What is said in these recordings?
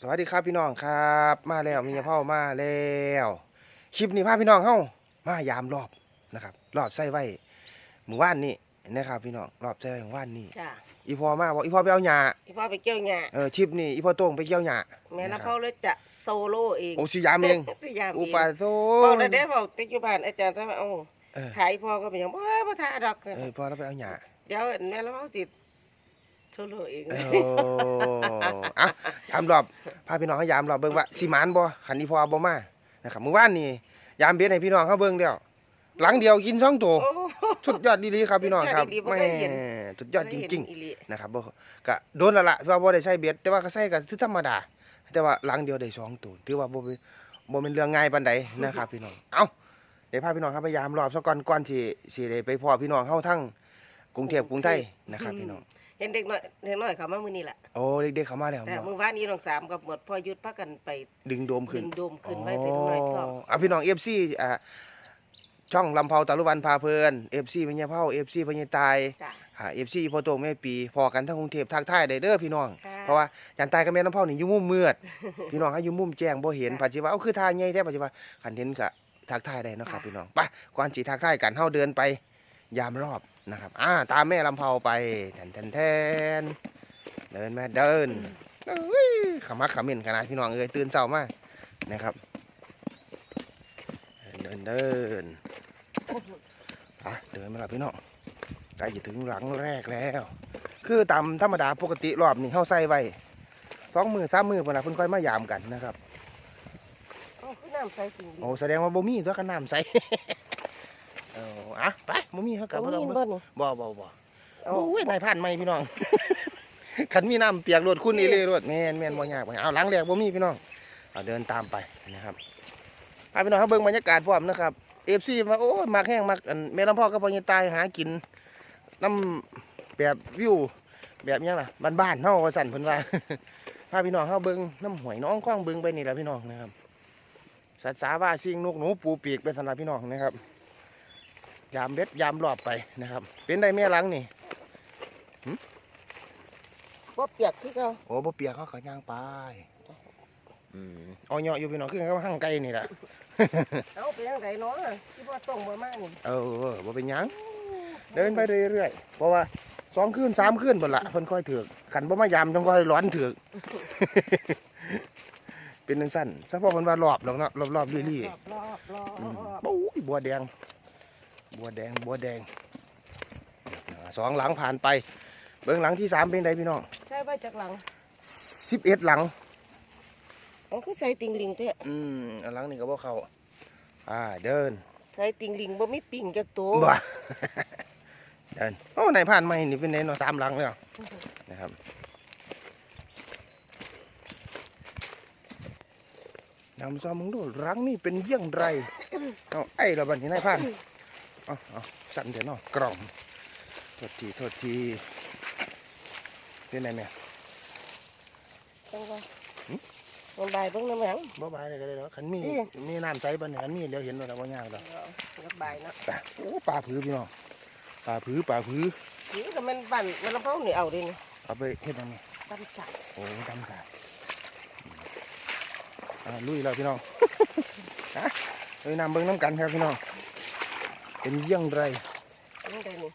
สวัสดีครับพี่น้องครับ มาแล้วมีพ่อมาแล้วคลิปนี้พาพี่น้องเฮามายามรอบนะครับ รอบใส่ไว้หมู่บ้านนี่นะครับ พี่น้องรอบใส่ไว้หมู่บ้านนี่จ้าอีพ่อมาบอกอีพ่อไปเอาหญ้าพี่พ่อไปเกี่ยวหญ้าเออชิปนี่อีพ่อโต้งไปเกี่ยวหญ้าแม่น้ำเขาเลยจะโซโล่เองโอ้สิยามเองสิยามอุเองปาโตบอกเลยได้บอกติดอยู่บ้านอาจารย์ท่านว่าเอ้าเออถ่ายพ่อก็เป็นหยังบ่บ่ถ่ายดอกเออพ่อเราไปเอาหญ้าเดี๋ยวแม่น้ำเขาสิ โซโล่เองเอออะยามรอบพาพี่น้องเขายามรอบเบิ่งว่าสิหมานบ่คันอีพ่อบ่มานะครับเมื่อวานนี่ยามเบ็ดให้พี่น้องเขาเบิ่งแล้วหลังเดียวกินสองตัวโอ้โหสุดยอดดีๆครับพี่น้องครับสุดยอดดีๆบ่แม่เคยเห็น สุดยอดจริงอีหลีๆนะครับบ่ก็โดนและละว่าบ่ได้ใช้เบ็ดแต่ว่าก็ใช้ก็คือธรรมดา แต่ว่าหลังเดียวได้สองตัวถือว่าบ่เป็นบ่เป็นเรื่องง่ายปานใดนะครับ พี่น้องเอ้าเดี๋ยวพาพี่น้องครับพยายามรอบซะก่อนก่อนที่สิได้ไปพ่อพี่น้องเฮาทั้งกรุงเทพกรุงไทยนะครับพี่น้อง เห็นเด็กน้อยเด็กน้อยเขามามื้อนี้ล่ะโอ้เด็กๆเข้ามาแล้วแต่เนาะมื้อวานนี้น้องสามกับหมดพ่อยุทธพากันไปดึงโดมดึขึ้นงโดมขึ้นไว้เด็กน้อยชอบเอาพี่น้อง FC อ่าช่องลำเผาตะลุวันพาเพลิน FC พญาเผา FC พญาตายจ้าอ่า FC พ่อโตแม่ปีพอกันทั้งกรุงเทพทักทายได้เด้อพี่น้อง ค่ะเพราะว่าจันตายกับแม่น้ำเผานี่อยู่มุมมืด พี่น้องให้อยู่มุมแจ้งบ่เห็นปัจจุบันเอาคือทางใหญ่แท้ปัจจุบันคันเห็นก็ทักทายได้เนาะครับพี่น้องไปก่อนสิทักทายกันเฮาเดินไป ยามรอบ นะครับอ่าตามแม่ลำเผาไปแทนแทนแทนเดินมาเดินเอ้ยขมักขมิ้นขนาดพี่น้องเอ้ยตื่นเช้ามานะครับ เดินเดินอะเดินมาแล้วพี่น้องใกล้จะถึงหลังแรกแล้ว คือตามธรรมดาปกติรอบนี้เฮาใส่ไว้สองมือสามมือเพิ่นน่ะเพิ่นค่อยมายามกันนะครับโอ้คือน้ำใสจริงโอ้แสดงว่าบ่มีตัวกันน้ำใส่เอาอะไป บ่มีเฮากลับๆบ่เอาต้องมีเบิ่งบ่นี่ บ่บ่บ่เอาโอ้ยนายพันใหม่พี่น้องคันมีน้ำเปียกรวดคุณอีเลยรวดแม่นแม่นบ่ยากบ่ยากเอาหลังแรกบ่มีพี่น้องเอาเดินตามไปนะครับพาพี่น้องเฮาเบิ่งบรรยากาศพร้อมนะครับ FC มาโอ้ยมักแห้งมักอันแม่ลำพ่อกับพ่อใหญ่ตายหากินน้ำแบบวิวแบบหยังล่ะบ้านๆเฮาว่าซั่นเพิ่นว่า พาพี่น้องเฮาเบิ่งน้ำหวยน้องคล้องเบิ่งไปนี่ล่ะพี่น้องนะครับสัตว์สาว่าสิ่งนกหนูปูปีกเป็นสำหรับพี่น้องนะครับ ยามเบ็ดยามรอบไปนะครับ เป็นได้แม่หลังนี่บ่เปียกคือเก่าโอ้บ่เปียกเขาขย่างไปอืมเอาเหยาะอยู่พี่น้องคือเขาหั่งไก่นี่แหละเอาไปยังไงเนาะที่ว่าส่งบ่มานี่เออเออบ่เป็นหยังเดินไปเรื่อยๆเพราะว่าสองคืนสามคืนเบิดละเพิ่นค่อยถือกขันบ่มายามต้องค่อยร้อนถือกเป็นจังซั่นซะเพราะมันว่ารอบดอกเนาะรอบๆลี่รอบรอบรอบๆอืมโอ้ยบัวแดง บัวแดงบัวแดงอ่าสองหลังผ่านไป เบิ่งหลังที่สามเป็นไดพี่น้องใช่ไว้จากหลังสิบเอ็ดหลังเอาคือใส่ติงลิงเด้อืมอันหลังนี่ก็บ่เข้าอ่าเดินใส่ติงลิงบ่มีปิ่งจักตัวบ่เดินโอ้ในผ่านไม่นี่เป็นในเนาะสามหลังแล้วนะครับนำซอมมึงดูหลังนี่เป็นเยี่ยงไรเอาไอ้ระบัดนี้นายผ่านเอาเอาสั่นเดี๋ยวเนาะกล่องโทษทีโทษทีเป็นไงแม่จังว่าหึมันบายเบิ่งน้ำหยังบ่บายเลยก็ได้แล้วขันมีอืมมีน้ำใสบ่เนี่ยขันมีเดี๋ยวเห็นว่าแต่ว่ายากแล้วเอาระบายเนาะปลาโอ้ปลาผือพี่น้องปลาผือปลาผือนี่ก็มันปั่นมันลำเผานี่เอาเดินี่เอาไปเฮ็ดยังไงปั่นจัดโอ้ดำสาดอ่าลุยแล้วพี่น้องฮะเลยนำเบิ้งน้ำกันครับพี่น้อง เป็นเยี่ยงไรนี่ได้นี่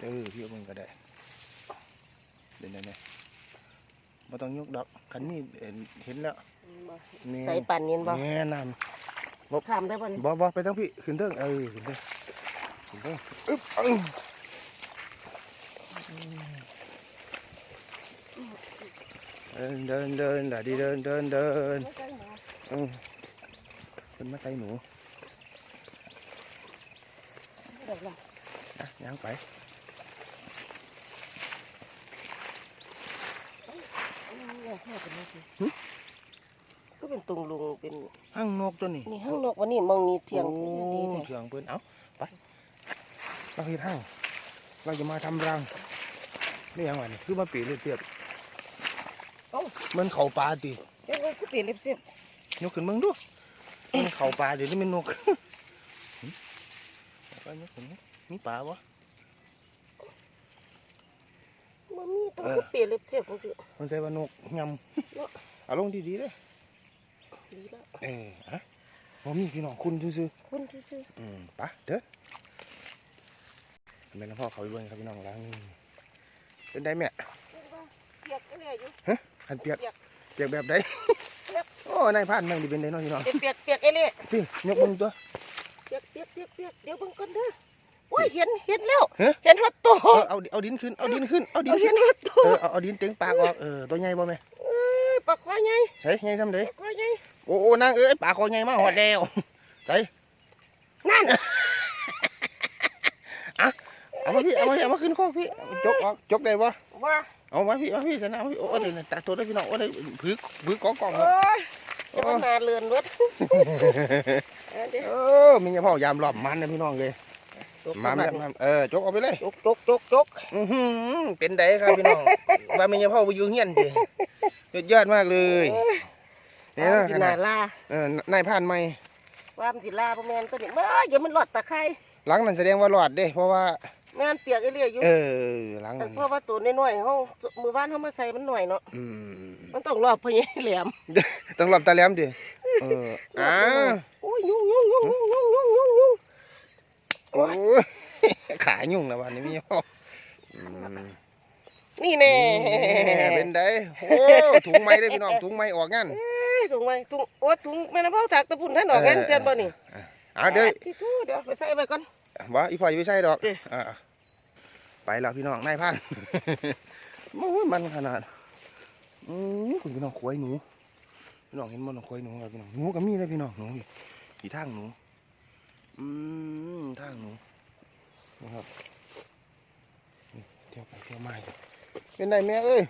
เออพี่เอาเบิ้งก็ได้เดี๋ยวนี้ไม่ต้องยกดอกขันนี้เห็นเห็นแล้วนี่ใส่ปั่นเย็นบ่แน่นทำได้บ่นี่ำบ่บ่ไปทั้งพี่ขึ้นเทิงเออขึ้นเทิงขึ้นเทิงอึ๊บอึ้งเดินเดินเดินเดี๋ยวดีเดินเดินเดินอืมเป็นมาใส่หนู เดี๋ยวล่ะนะย่างไปก็เป็นตุงลุงเป็นห้างนกตัวนี้นี่ห้างนกวันนี้มองนี่เที่ยงโอ้ดีแท้เถียงเปิ้นเอาไปเราเฮ็ดห้างเราจะมาทำรังนี่ยังไงนี่คือมาปีเรียบเรียบมันเข่าปลาติเดี๋ยวก็เปลี่ยนเล็บเสียบยกขึ้นเมึงดูมันเข่าปลาเดี๋ยวนี้มันนกหึเอา ไปยกขึ้นดิมีปลาวะนบ่มีต้องก็เปลี่ยนเล็บเสียบจังซี่มันใส่ว่านกยำเอาลงดีๆเลยดีแล้วเออฮะบ่มีพี่น้องคุณซื่อคุณซื่อๆอืมไปะเด้อแม่นพ่อเขาไปเบิ่งครับพี่น้องล้างเป็นได้แม่ๆเปียกก็ได้อยู่หันเปียกเปียกเปียกแบบใดเปียกโอ้นายพรานแม่งดิเป็นได้เนาะพี่น้องเปียกเปียกเอเล่พี่ยกมือตัว เปียกเปียกเปียกเปียกเดี๋ยวเบิ่งก่อนเด้อโอ้ยเห็นเห็นแล้วฮะ เห็นฮอตโตเออเอาเอาดินขึ้นเอาดินขึ้นเอาดินเอาขึ้เห็นนฮอตโตเออเอาเอาดินเต็งปากออกเออตัวใหญ่บ่แม่เอ้ยปลาควายใหญ่ใช่ใหญ่ทำไดปลาควายใหญ่โอ้โอ้นางเอ้ยปากคอใหญ่มากหอดแล้วใส่นั่นเอามาพี่เอามาพี่เอามาขึ้นคอกพี่จกออกจกได้บ่ว่าเอามาพี่เอาพี่ชนะเอาพี่โอ้นี่ตัดตัวได้พี่น้องโอ้ได้ผือผือกองกองโอ้ย จะมาหาเลือนเวดเอาเดี๋ยวเออมีเฉพาะยามรอบมันนะพี่น้องเลยมาแม่มาเออจกเอาไปเลยจกจกจกจกอือหือเป็นไดครับพี่น้องว่ามีเฉพาะไปอยู่เฮียนดิยอดยอดมากเลยนี่นะกิขนนานาดลาเออนายผ่านใหม่ว่ามันสิลาบ่แม่นตัวนี้มาอย่ามันหลอดตะไคร้หลังนั้นแสดงว่ารอดเด้ เพราะว่า แม่นเปียกเอเลี่ยอยู่เออหลังนั้นเพราะว่าตัวน้อยๆเฮามือบ้านเฮามาใส่มันหน่อยเนาะอืมมันต้องรอบพะเยแหลมต้องรอบตาแหลมดิเอออ้าโอ้ยยุ่งยุ่งยุ่งยุ่งยุ่งยุ่งยุ่งโอ้ยขายุ่งนะวันนี้มีพ่ออืมนี่แน่เป็นไดโอ้ถุงไม้ได้อพี่น้องถุงไม้ออกงั้นถุงไว้ถุงโอ้ถุงแม่น้ำเผาตากตะปุ่นท่านออกงั้นเตือนบ่นี่อะเดี๋ยวที่ทูเดี๋ยวไปใส่ไว้ก่อนบ่อีพ่ออยู่ไม่ใช่ดอกเอ๊ะอ่า ไปแล้วพี่น้องนายพันโอ้ยมันขนาดอืมคุณพี่น้องควายหนูพี่น้องเห็นมันควายหนูครับพี่น้องหนูก็มีเลยพี่น้องหนูนี่กี่ทางหนูอืมทางหนูนะครับนี่เที่ยวไปเที่ยวมาอยู่เป็นไงแม่เอ้ย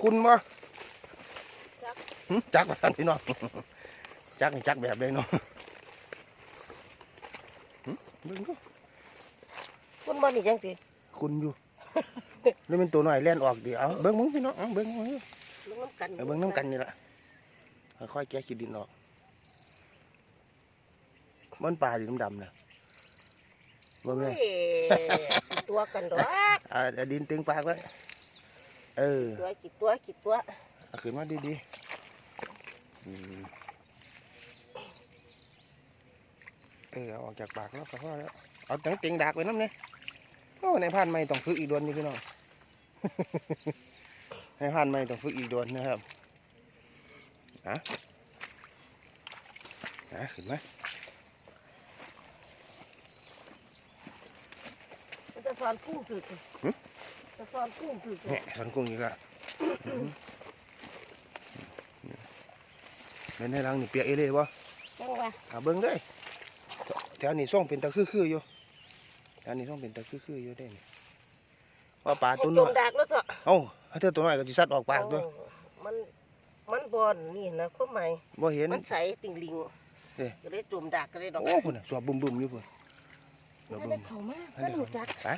คุณบ่หึจักว่าท่านพี่น้องจักนี่จักแบบเลยเนาะหึเบิ่งดู คุณบ่นี่จังสิคุณอยู่ นี่เป็นตัวหน่อยแล่นออกดิเอาเบิ้งมึงพี่น้องเอาเบิ้งมึงลงน้ำกันเอาเบิ้งน้ำกันนี่ละค่อยๆแกะขี้ดินออกมันปลาดินดำๆนะบ่โอ้แม่ยตัวกันดอกอ่าเอาดินตึงปากไว้เออตัวจิตตัวจิตตัวเอาขึ้นมาดีๆอืมเออเอาออกจากปากแล้วก็พอแล้วเอาตั้งเต็งดักไว้น้ำเนี่ยโอ้ในผ่านไม่ต้องฝึกอีกโดวนนี่พี่น้องในผ่านไม่ต้องฝึกอีกโดวนนะครับอะอะขึ้นไหมมันจะสอนกุ้งถือจะสอนกุ้งถือเนี่ยสันกุ้งอีกและเล่นในรังนี่เปียกเอเล่บ่จังว่าอาเบิ้งเลยแถวนี้ส่งเป็นตะคือๆอยู่ แถวนี้ส่งเป็นตะคือๆอยู่ได้นี่ว่าปลาตัวจน้อมยดักแล้วเถอะเอ้าถ้าเธอตัวน้อยก็จิซัดออกปากตัวมันมันบอลนี่นะข้อหมายบ่เห็นมันใสติ่งลิงเอ๊ะก็เลยจมดักก็เลยดอกโอ้พุ่นน่ะสวบบึมๆอยู่พุ่นสวบถ้าบึได้มเข้ามาถ้าหนูจักไป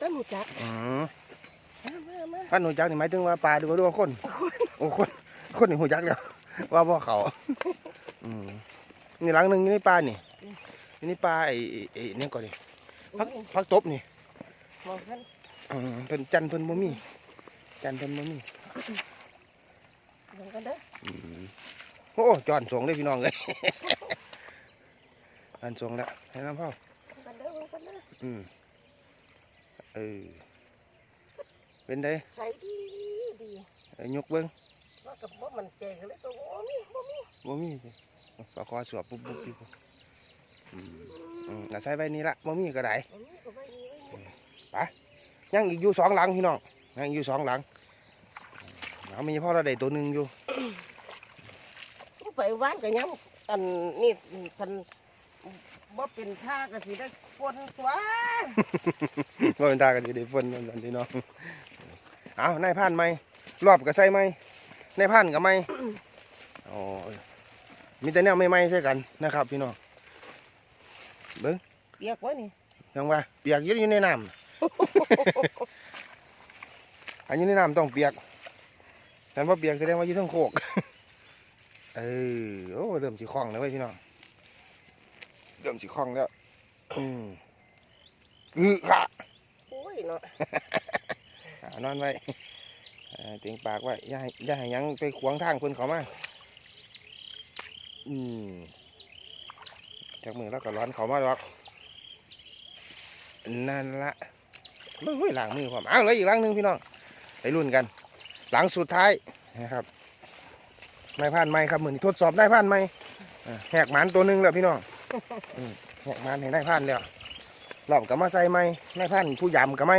ถ้าหนูจักอืมมามามาพันหนูจักนี่หมายถึงว่าปลาหรือว่าหรือว่าคนโอ้คนคนนี่หูจักแล้วว่าพ่อเขาอืมนี่หลังหนึ่งอยู่ในปลานี่อยู่ในปลาไอ้ไอ้ไอ้เนี่ยก่อนนี่ พักพักตบนี่มองกันอืมเพิ่นจันทร์เพิ่นบ่มี จันทร์เพิ่นบ่มีมองกันเด้ออืมโอ้จอนสงเลยพี่น้องเลยอันสงแล้วให้น้ำพ่อมองกันเด้อมองกันเด้ออืมเออเป็นไดใสดีดีเอายกเบิ้งว่ากับว่ามันเจ๋งเลยตัวโอ้มีบ่มีบ่มีสิปลาคอสวบปุ๊บปุ๊บปุ๊บปุ๊บ อืมอืมอาศัยใบนี้ละบ่มีก็ได้บ่มีก็ไม่มีไม่มียังอีกอยู่สองหลังพี่น้องยังอีกอยู่สองหลังเอามีพ่อเราได้ตัวหนึ่งอยู่ไปว่านกับยังอันนี่พันบ่เป็นท่าก็สิได้คนตัวก็เป็นตากันจะได้ฝนนั่นนั่นพี่น้องเอานายพันไหมรอบก็ใส่ไหมนายพันกับไหมโอ้ยมีแต่แนวไม่ไหมใช่กันนะครับพี่น้อง เปียกไว้นี่ยังว่าเปียกอยืดอยู่ในน้ำอันอยู่ในน้ำต้องเปียกแต่ว่าเปียกแสดงว่าอยู่ทั้งโคกเออโอ้เริ่มสีคล่องแล้วเว้ยพี่น้องเริ่มสีคล่องแล้วอืมอือค่ะโอ้ยเนาะนอนไว้เอ่อเตียงปากไว้อย่าให้อย่าให้หยังไปขวางทางเพิ่นเขามาอืม จากมือแล้วก็ร้อนเขามาดอกนั่นละเฮ้ยล้างมือความอ้าวเหลยอีกล้างหนึ่งพี่น้องไปรุ่นกัน หลังสุดท้ายนะครับนายพรานไม้ครับมือนี้ทดสอบนายพรานไม้อ่าแหกหมันตัวหนึ่งแล้วพี่น้องอืมแหกหมันให้นายพรานแล้วรอบกับมาใส่ไม้นายพรานผู้ยำกับไม้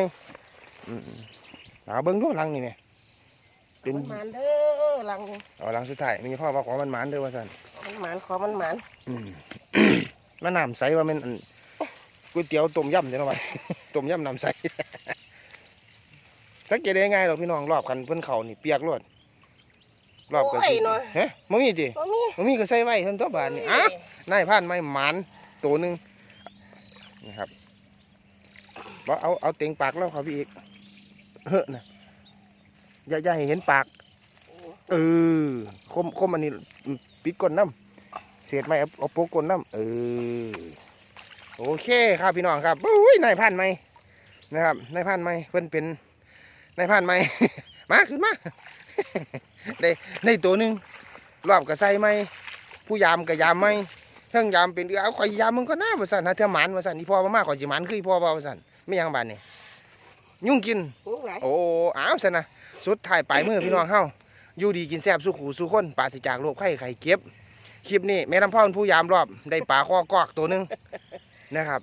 อืมเอาเบิ้งดูหลังนี่เนี่ยเป็นมันหมานเด้อหลังเอาหลังสุดท้ายมีพ่อว่าของมันหมันเด้อว่าสันมันหมานขอมันหมานอื มมันน้ำใสว่ามันอันก๋วยเตี๋ยวต้มยำเดี๋ยวเอาไว้ต้มยำน้ำใสสังเกตได้ง่ายหรอกพี่น้องรอบคันเพิ่นเขานี่เปียกรวดรอบก็โอ้ยเนาะเฮ้มัมีดิบ่มีมัมีก็ใส่ไว้เท่านตัวบาทนี่อะนายพรานไม้หมันตัวหนึ่งนะครับบ่เอาเอาเต็งปากแล้วเขาพี่อีกเฮ้อนะอย่าอย่าให้เห็นปาก เออคมคมอันนี้ปิดก้นน้ำ เศษไม้เอาเอาโปะก้นน้ำเออโอเคครับพี่น้องครับอุ้ยนายพันไหมนะครับนายพันไหมเพิ่นเป็นนายพันไหมมาขึ้นมาได้ได้ตัวหนึ่งรอบกับใส่ไหมผู้ยามกับยามไหมเทั้งยามเป็นเออเอาข่อยยามมึงก็น่าว่าสั่นหาเท่าหมันว่าสั่นนี่พ่อมามาข่อยสิหมันคืออีพ่อเบาว่าสั่นไม่ยังบานนี่ยุ่งกินหูหลายโอ้อ้าวสันนะสุดท้ายปลายมือพี่น้องเฮาอยู่ดีกินแซ่บสู้ขู่สู้คนปราศจากโรคไข้ไข้เก็บ คลิปนี้แม่ลำพ่อเป็นผู้ยามรอบ ได้ปลาคอกอกตัวหนึงนะครับ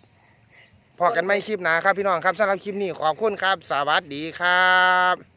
พอกันไม่คลิปหนาครับพี่น้องครับสำหรับคลิปนี้ขอบคุณครับ สวัสดีครับ